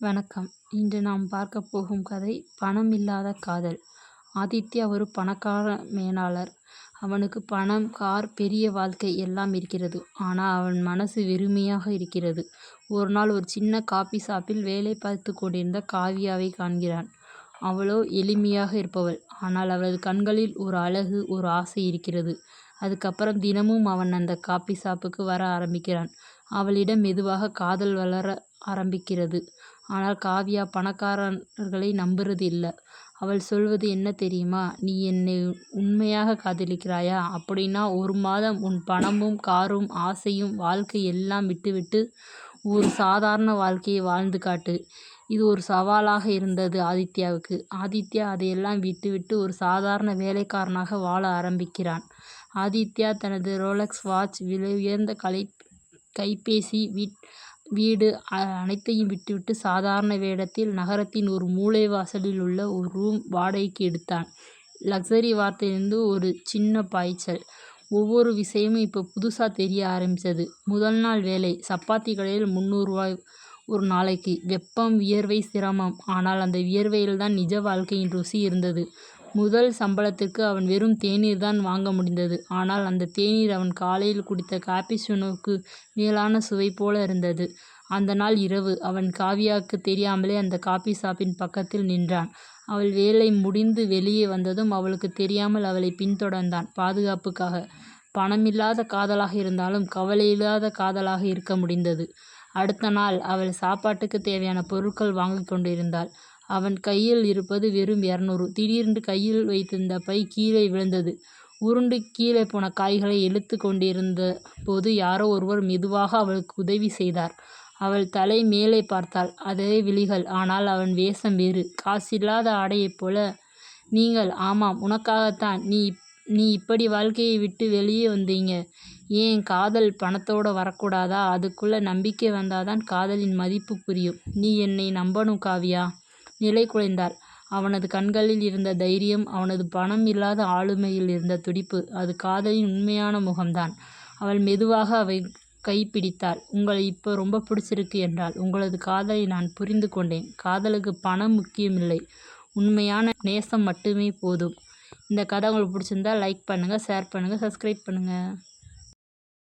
வணக்கம். இன்று நாம் பார்க்க போகும் கதை பணம் இல்லாத காதல். ஆதித்யா ஒரு பணக்கார மேலாளர். அவனுக்கு பணம் கார் பெரிய வாழ்க்கை எல்லாம் இருக்கிறது. ஆனால் அவன் மனசு வெறுமையாக இருக்கிறது. ஒரு நாள் ஒரு சின்ன காபி ஷாப்பில் வேலை பார்த்து கொண்டிருந்த காவியாவை காண்கிறான். அவளோ எளிமையாக இருப்பவள். ஆனால் அவளது கண்களில் ஒரு அழகு ஒரு ஆசை இருக்கிறது. அதுக்கப்புறம் தினமும் அவன் அந்த காபி ஷாப்புக்கு வர ஆரம்பிக்கிறான். அவளிடம் மெதுவாக காதல் வளர ஆரம்பிக்கிறது. ஆனால் காவியா பணக்காரர்களை நம்புறது இல்லை அவள் சொல்வது என்ன தெரியுமா? நீ என்னை உண்மையாக காதலிக்கிறாயா? அப்படின்னா ஒரு மாதம் உன் பணமும் காரும் ஆசையும் வாழ்க்கை எல்லாம் விட்டுவிட்டு ஒரு சாதாரண வாழ்க்கையை வாழ்ந்து காட்டு. இது ஒரு சவாலாக இருந்தது ஆதித்யாவுக்கு. ஆதித்யா அதையெல்லாம் விட்டுவிட்டு ஒரு சாதாரண வேலைக்காரனாக வாழ ஆரம்பிக்கிறான். ஆதித்யா தனது ரோலக்ஸ் வாட்ச் விலை உயர்ந்த கலை கைபேசி வீட் வீடு அனைத்தையும் விட்டுவிட்டு சாதாரண வேடத்தில் நகரத்தின் ஒரு மூலைவாசலில் உள்ள ஒரு ரூம் வாடகைக்கு எடுத்தான். லக்ஸரி வார்த்தையிலிருந்து ஒரு சின்ன பாய்ச்சல். ஒவ்வொரு விஷயமும் இப்போ புதுசா தெரிய ஆரம்பிச்சது. முதல் நாள் வேலை. சப்பாத்தி கடையில் முந்நூறு ரூபாய் ஒரு நாளைக்கு. வெப்பம் வியர்வை சிரமம். ஆனால் அந்த வியர்வையில்தான் நிஜ வாழ்க்கையின் ருசி இருந்தது. முதல் சம்பளத்துக்கு அவன் வெறும் தேநீர் தான் வாங்க முடிந்தது. ஆனால் அந்த தேநீர் அவன் காலையில் குடித்த காபிச்சினோவுக்கு மேலான சுவை போல இருந்தது. அந்த நாள் இரவு அவன் காவியாவுக்கு தெரியாமலே அந்த காபி ஷாப்பின் பக்கத்தில் நின்றான். அவள் வேலை முடிந்து வெளியே வந்ததும் அவளுக்கு தெரியாமல் அவளை பின்தொடர்ந்தான் பாதுகாப்புக்காக. பணமில்லாத காதலாக இருந்தாலும் கவலையில்லாத காதலாக இருக்க முடிந்தது. அடுத்த நாள் அவள் சாப்பாட்டுக்கு தேவையான பொருட்கள் வாங்கிக் கொண்டிருந்தாள். அவன் கையில் இருப்பது வெறும் இரநூறு திடீரென்று கையில் வைத்திருந்த பை கீழே விழுந்தது. உருண்டு கீழே போன காய்களை இழுத்து கொண்டிருந்த போது யாரோ ஒருவர் மெதுவாக அவளுக்கு உதவி செய்தார். அவள் தலை மேலே பார்த்தாள். அதே விழிகள். ஆனால் அவன் வேஷம் வேறு. காசில்லாத ஆடையைப் போல. நீங்கள் ஆமாம் உனக்காகத்தான். நீ நீ இப்படி வாழ்க்கையை விட்டு வெளியே வந்தீங்க. ஏன் காதல் பணத்தோட வரக்கூடாதா? அதுக்குள்ள நம்பிக்கை வந்தாதான் காதலின் மதிப்பு புரியும். நீ என்னை நம்பணும் காவியா. நிலை அவனது கண்களில் இருந்த தைரியம் அவனது பணம் இல்லாத ஆளுமையில் இருந்த துடிப்பு அது காதலின் உண்மையான முகம்தான். அவள் மெதுவாக அவை கைப்பிடித்தாள். உங்களை இப்போ ரொம்ப பிடிச்சிருக்கு என்றாள். உங்களது காதலை நான் புரிந்து கொண்டேன். காதலுக்கு பணம் முக்கியமில்லை. உண்மையான நேசம் மட்டுமே போதும். இந்த கதை உங்களுக்கு பிடிச்சிருந்தா லைக் பண்ணுங்க ஷேர் பண்ணுங்க சப்ஸ்கிரைப் பண்ணுங்க